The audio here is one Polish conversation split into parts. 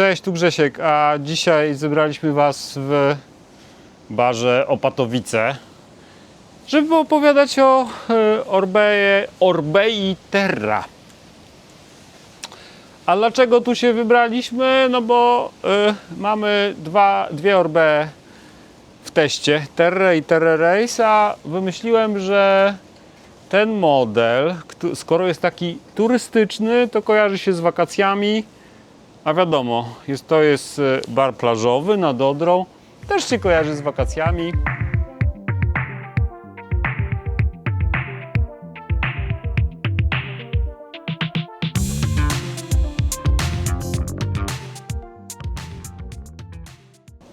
Cześć, tu Grzesiek, a dzisiaj zebraliśmy Was w barze Opatowice, żeby opowiadać o e, Orbeje, Orbei Terra. A dlaczego tu się wybraliśmy? No bo e, mamy dwa, dwie Orbe w teście, Terra i Terra Race, a wymyśliłem, że ten model, skoro jest taki turystyczny, to kojarzy się z wakacjami, a wiadomo, jest, to jest e, bar plażowy nad Odrą, też się kojarzy z wakacjami.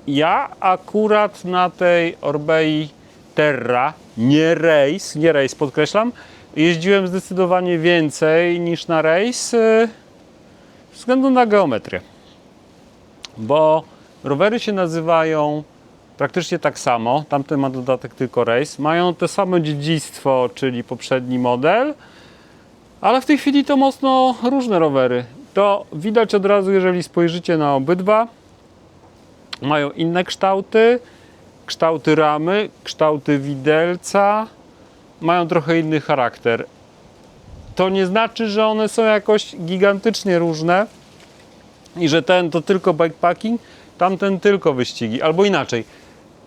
Ja akurat na tej Orbei Terra, nie Race, nie Race podkreślam, jeździłem zdecydowanie więcej niż na e, ze względu na geometrię. Bo rowery się nazywają praktycznie tak samo, tamten ma dodatek tylko Race, mają to samo dziedzictwo, czyli poprzedni model, ale w tej chwili to mocno różne rowery. To widać od razu, jeżeli spojrzycie na obydwa mają inne kształty, kształty ramy, kształty widelca, mają trochę inny charakter. To nie znaczy, że one są jakoś gigantycznie różne i że ten to tylko bikepacking, tamten tylko wyścigi, albo inaczej.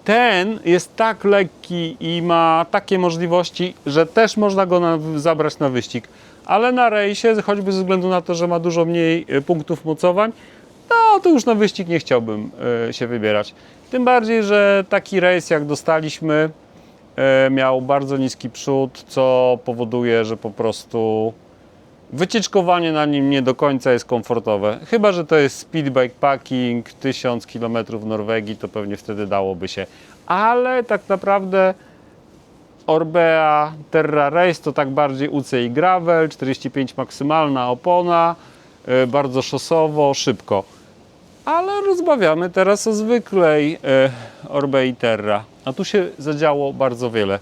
Ten jest tak lekki i ma takie możliwości, że też można go na, zabrać na wyścig. Ale na rejsie, choćby ze względu na to, że ma dużo mniej e, punktów mocowań, no to już na wyścig nie chciałbym e, się wybierać. Tym bardziej, że taki rejs jak dostaliśmy miał bardzo niski przód, co powoduje, że po prostu wycieczkowanie na nim nie do końca jest komfortowe. Chyba, że to jest speed bikepacking, 1000 km Norwegii, to pewnie wtedy dałoby się. Ale tak naprawdę Orbea Terra Race to tak bardziej UCI gravel, 45 maksymalna opona, e, bardzo szosowo, szybko. Ale rozmawiamy teraz o zwykłej e, Orbei Terra. A tu się zadziało bardzo wiele.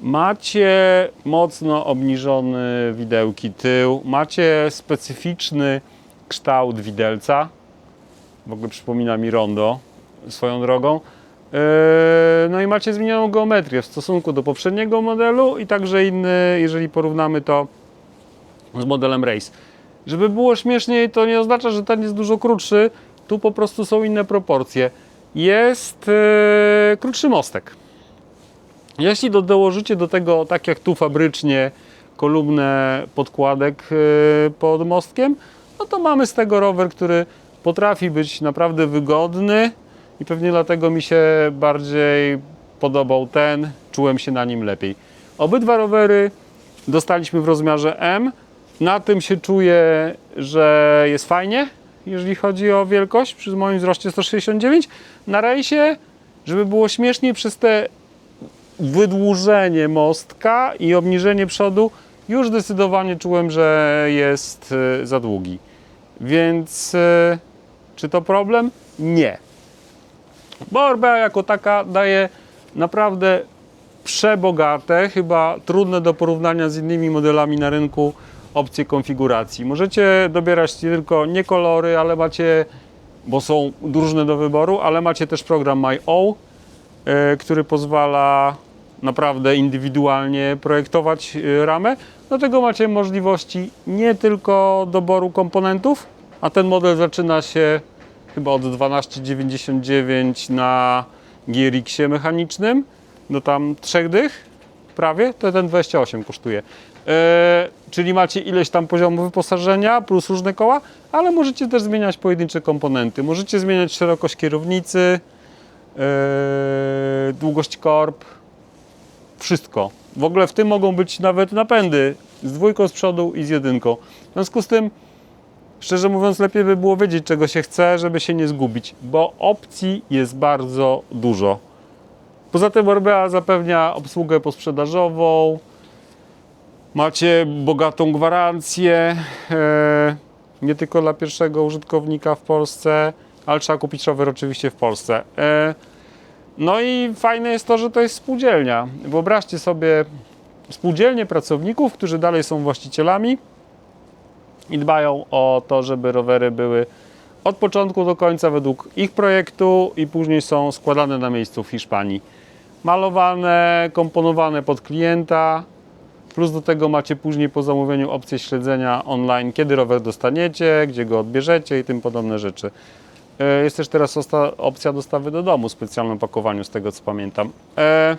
Macie mocno obniżony widełki tył, macie specyficzny kształt widelca. W ogóle przypomina mi rondo swoją drogą. Yy, No i macie zmienioną geometrię w stosunku do poprzedniego modelu i także inny, jeżeli porównamy to z modelem Race. Żeby było śmieszniej, to nie oznacza, że ten jest dużo krótszy. Tu po prostu są inne proporcje. Jest yy, krótszy mostek. Jeśli do, dołożycie do tego, tak jak tu fabrycznie, kolumnę podkładek yy, pod mostkiem, no to mamy z tego rower, który potrafi być naprawdę wygodny i pewnie dlatego mi się bardziej podobał ten, czułem się na nim lepiej. Obydwa rowery dostaliśmy w rozmiarze M. Na tym się czuję, że jest fajnie, jeżeli chodzi o wielkość, przy moim wzroście 169. Na rejsie, żeby było śmieszniej, przez te wydłużenie mostka i obniżenie przodu, już zdecydowanie czułem, że jest y, za długi. Więc y, czy to problem? Nie. Bo Orbea jako taka daje naprawdę przebogate, chyba trudne do porównania z innymi modelami na rynku opcje konfiguracji. Możecie dobierać nie tylko nie kolory, ale macie, bo są różne do wyboru, ale macie też program MyO, e, który pozwala naprawdę indywidualnie projektować e, ramę. Do tego macie możliwości nie tylko doboru komponentów, a ten model zaczyna się chyba od 12,99 na GRX-ie mechanicznym do tam trzech dych prawie, to ten 28 kosztuje. E, czyli macie ileś tam poziomów wyposażenia plus różne koła, ale możecie też zmieniać pojedyncze komponenty. Możecie zmieniać szerokość kierownicy, e, długość korb, wszystko. W ogóle w tym mogą być nawet napędy z dwójką z przodu i z jedynką. W związku z tym, szczerze mówiąc, lepiej by było wiedzieć, czego się chce, żeby się nie zgubić, bo opcji jest bardzo dużo. Poza tym Orbea zapewnia obsługę posprzedażową, macie bogatą gwarancję, e, nie tylko dla pierwszego użytkownika w Polsce, ale trzeba kupić rower oczywiście w Polsce. E, no i fajne jest to, że to jest spółdzielnia. Wyobraźcie sobie spółdzielnie pracowników, którzy dalej są właścicielami i dbają o to, żeby rowery były od początku do końca według ich projektu i później są składane na miejscu w Hiszpanii. Malowane, komponowane pod klienta, plus do tego macie później po zamówieniu opcję śledzenia online, kiedy rower dostaniecie, gdzie go odbierzecie i tym podobne rzeczy. E, Jest też teraz opcja dostawy do domu w specjalnym pakowaniu, z tego co pamiętam. E,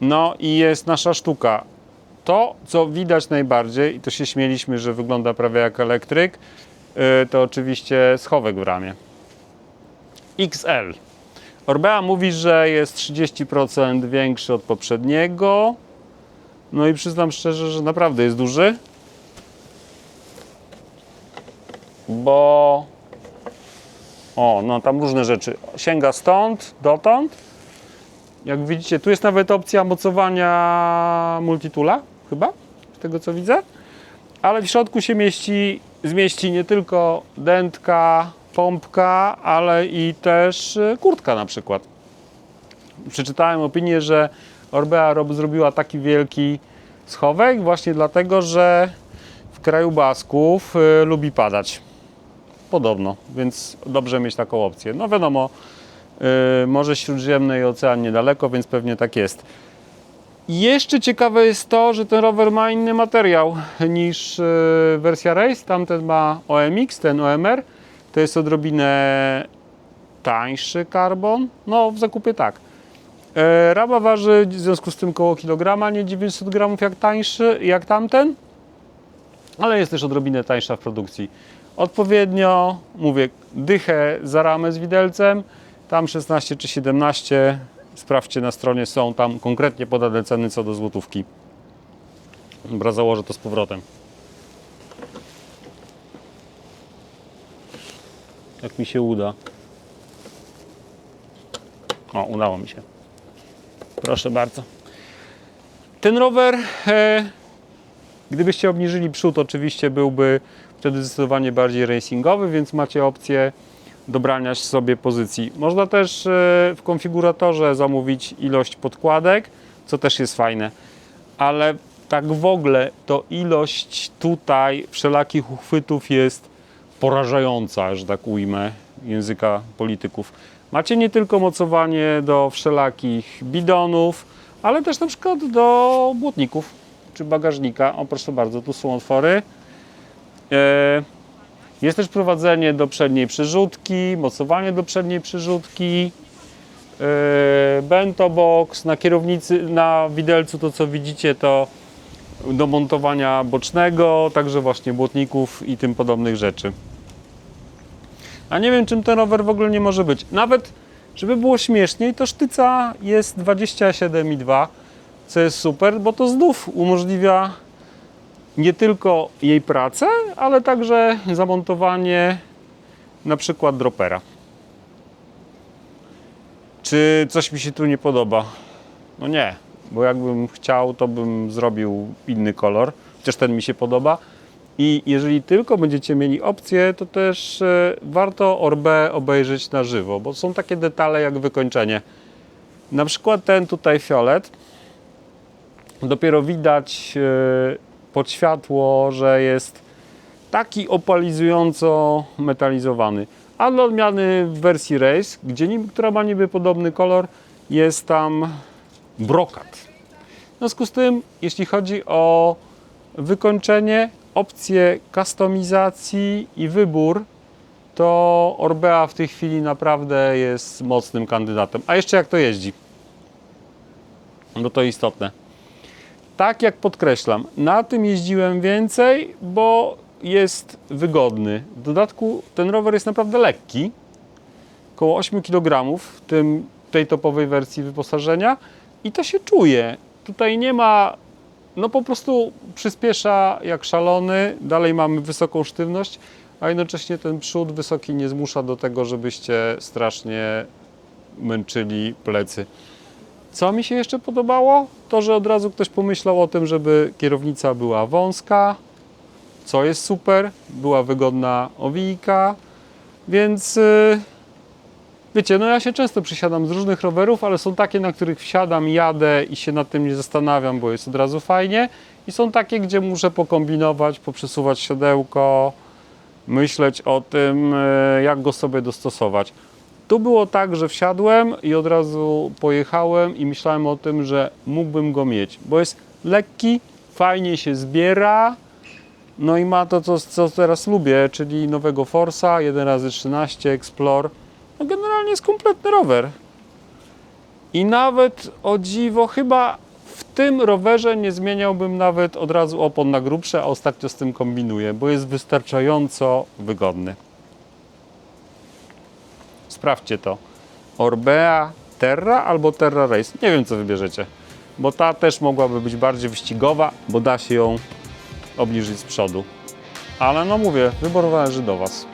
No i jest nasza sztuka. To, co widać najbardziej, i to się śmieliśmy, że wygląda prawie jak elektryk, e, to oczywiście schowek w ramie. XL. Orbea mówi, że jest 30% większy od poprzedniego. No i przyznam szczerze, że naprawdę jest duży. Bo. O, no tam różne rzeczy. Sięga stąd, dotąd. Jak widzicie, tu jest nawet opcja mocowania multitula, chyba, z tego co widzę. Ale w środku się mieści, zmieści nie tylko dętka, pompka, ale i też y, kurtka na przykład. Przeczytałem opinię, że Orbea rob- zrobiła taki wielki schowek właśnie dlatego, że w kraju Basków y, lubi padać. Podobno, więc dobrze mieć taką opcję. No wiadomo, y, Morze Śródziemne i ocean niedaleko, więc pewnie tak jest. Jeszcze ciekawe jest to, że ten rower ma inny materiał niż y, wersja Race. Tamten ma OMX, ten OMR. To jest odrobinę tańszy karbon. No, w zakupie tak. E, Raba waży w związku z tym koło kilograma, nie 900 gramów jak tańszy, jak tamten, ale jest też odrobinę tańsza w produkcji. Odpowiednio, mówię, dychę za ramę z widelcem, tam 16 czy 17, sprawdźcie na stronie, są tam konkretnie podane ceny co do złotówki. Dobra, założę to z powrotem. Jak mi się uda. O, udało mi się. Proszę bardzo. Ten rower, e, gdybyście obniżyli przód, oczywiście byłby wtedy zdecydowanie bardziej racingowy, więc macie opcję dobrania sobie pozycji. Można też e, w konfiguratorze zamówić ilość podkładek, co też jest fajne. Ale tak w ogóle to ilość tutaj wszelakich uchwytów jest porażająca, że tak ujmę języka polityków. Macie nie tylko mocowanie do wszelakich bidonów, ale też na przykład do błotników czy bagażnika. O proszę bardzo, tu są otwory. E, Jest też prowadzenie do przedniej przerzutki, mocowanie do przedniej przerzutki, e, bento box, na kierownicy, na widelcu to co widzicie to do montowania bocznego, także właśnie błotników i tym podobnych rzeczy. A nie wiem, czym ten rower w ogóle nie może być. Nawet, żeby było śmieszniej, to sztyca jest 27,2, co jest super, bo to znów umożliwia nie tylko jej pracę, ale także zamontowanie na przykład dropera. Czy coś mi się tu nie podoba? No nie, bo jakbym chciał, to bym zrobił inny kolor, chociaż ten mi się podoba. I jeżeli tylko będziecie mieli opcję, to też e, warto Orbę obejrzeć na żywo, bo są takie detale jak wykończenie. Na przykład ten tutaj fiolet, dopiero widać e, pod światło, że jest taki opalizująco metalizowany. A dla odmiany w wersji Race, gdzie która ma niby podobny kolor, jest tam brokat. W związku z tym, jeśli chodzi o wykończenie, opcje kustomizacji i wybór, to Orbea w tej chwili naprawdę jest mocnym kandydatem. A jeszcze jak to jeździ? No to istotne. Tak jak podkreślam, na tym jeździłem więcej, bo jest wygodny. W dodatku ten rower jest naprawdę lekki, około 8 kg w tym, tej topowej wersji wyposażenia i to się czuje. Tutaj nie ma, no po prostu przyspiesza jak szalony, dalej mamy wysoką sztywność, a jednocześnie ten przód wysoki nie zmusza do tego, żebyście strasznie męczyli plecy. Co mi się jeszcze podobało? To, że od razu ktoś pomyślał o tym, żeby kierownica była wąska, co jest super, była wygodna owijka, więc yy, wiecie, no ja się często przysiadam z różnych rowerów, ale są takie, na których wsiadam, jadę i się nad tym nie zastanawiam, bo jest od razu fajnie i są takie, gdzie muszę pokombinować, poprzesuwać siodełko, myśleć o tym, e, jak go sobie dostosować. Tu było tak, że wsiadłem i od razu pojechałem i myślałem o tym, że mógłbym go mieć, bo jest lekki, fajnie się zbiera, no i ma to, co, co teraz lubię, czyli nowego Forsa 1x13 Explore. Jest kompletny rower. I nawet o dziwo, chyba w tym rowerze nie zmieniałbym nawet od razu opon na grubsze, a ostatnio z tym kombinuję, bo jest wystarczająco wygodny. Sprawdźcie to. Orbea Terra albo Terra Race. Nie wiem, co wybierzecie, bo ta też mogłaby być bardziej wyścigowa, bo da się ją obniżyć z przodu. Ale no mówię, wybór należy do Was.